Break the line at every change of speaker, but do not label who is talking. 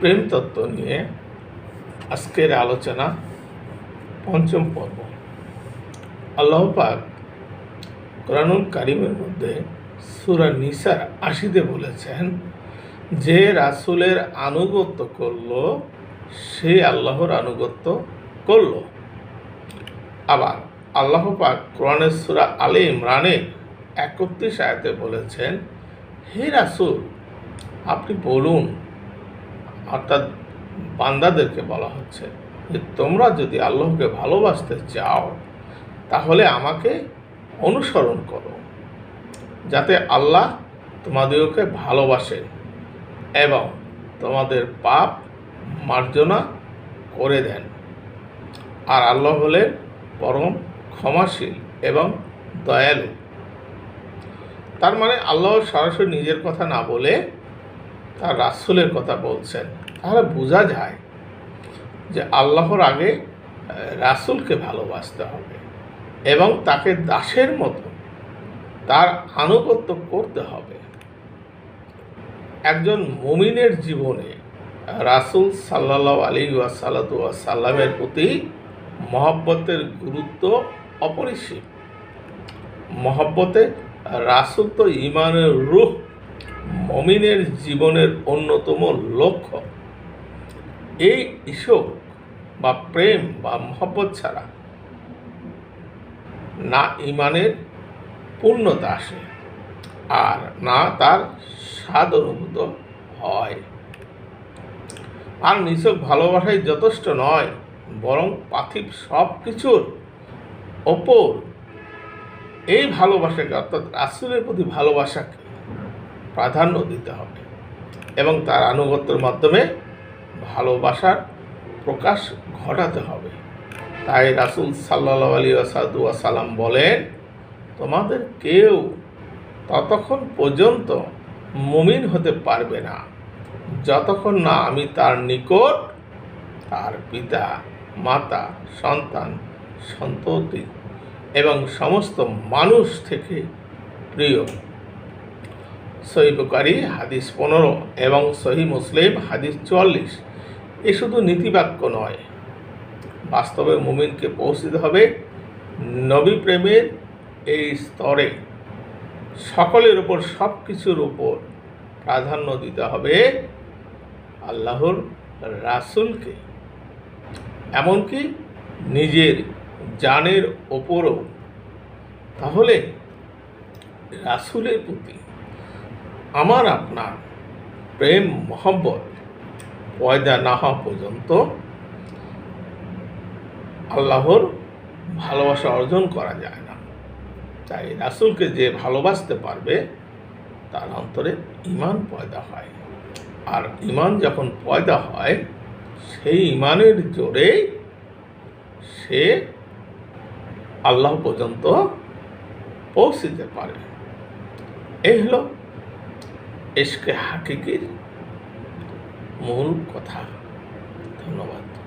প্রেম তত্ত্ব নিয়ে আজকের আলোচনা পঞ্চম পর্ব। আল্লাহ পাক কোরআনুল কারিমের মধ্যে সুরা নিসার আশিতে বলেছেন, যে রাসূলের আনুগত্য করল, সে আল্লাহর আনুগত্য করল। আবার আল্লাহ পাক কোরআনের সুরা আলে ইমরানের একত্রিশ আয়াতে বলেছেন, হে রাসূল, আপনি বলুন অর্থাৎ বান্দাদেরকে বলা হচ্ছে যে, তোমরা যদি আল্লাহকে ভালোবাসতে চাও, তাহলে আমাকে অনুসরণ করো, যাতে আল্লাহ তোমাদেরকে ভালোবাসেন এবং তোমাদের পাপ মার্জনা করে দেন। আর আল্লাহ হলেন পরম ক্ষমাশীল এবং দয়ালু। তার মানে আল্লাহ সরাসরি নিজের কথা না বলে তার রাসূলের কথা বলছেন, তাহলে বোঝা যায় যে আল্লাহর আগে রাসূলকে ভালোবাসতে হবে এবং তাকে দাসের মতো তার আনুগত্য করতে হবে। একজন মুমিনের জীবনে রাসূল সাল্লাহ আলী ওয়াসাল্লাতু সাল্লামের প্রতি মহব্বতের গুরুত্ব অপরিসীম। মহব্বতে রাসূল তো ইমানের রূহ মমিনের জীবনের অন্যতম লক্ষ্য। এই ইশোক বা প্রেম বা মহব্বত ছাড়া না ইমানের পূর্ণতা আসে আর না তার স্বাদ অনুভূত হয়। আর নিছক ভালোবাসাই যথেষ্ট নয়, বরং পার্থিব সব কিছুর ওপর এই ভালোবাসাকে, অর্থাৎ রাসূলের প্রতি ভালোবাসাকে প্রাধান্য দিতে হবে এবং তার আনুগত্যের মাধ্যমে ভালোবাসার প্রকাশ ঘটাতে হবে। তাই রাসূল সাল্লাহ আলী আসাদু সালাম বলেন, তোমাদের কেউ ততক্ষণ পর্যন্ত মুমিন হতে পারবে না। যতক্ষণ না আমি তার নিকট তার পিতা, মাতা, সন্তান, সন্ততি এবং সমস্ত মানুষ থেকে প্রিয় সহি বুকারি হাদিস পনেরো এবং সহি মুসলিম, হাদিস চুয়াল্লিশ। এ শুধু নীতিবাক্য নয়, বাস্তবে মুমিনকে পৌঁছতে হবে নবী প্রেমের এই স্তরে। সকলের উপর সব কিছুর উপর প্রাধান্য দিতে হবে আল্লাহর রাসূলকে। এমনকি নিজের জানের ওপরও তাহলে রাসূলের প্রতি আমার আপনার প্রেম, মহব্বত পয়দা না হওয়া পর্যন্ত আল্লাহর ভালোবাসা অর্জন করা যায় না। তাই রাসুলকে যে ভালোবাসতে পারবে, তার অন্তরে ইমান পয়দা হয়। আর ইমান যখন পয়দা হয়, সেই ইমানের জোরে সে আল্লাহ পর্যন্ত পৌঁছিতে পারে। এই হলো এসকে হাকিকির মূল কথা। ধন্যবাদ।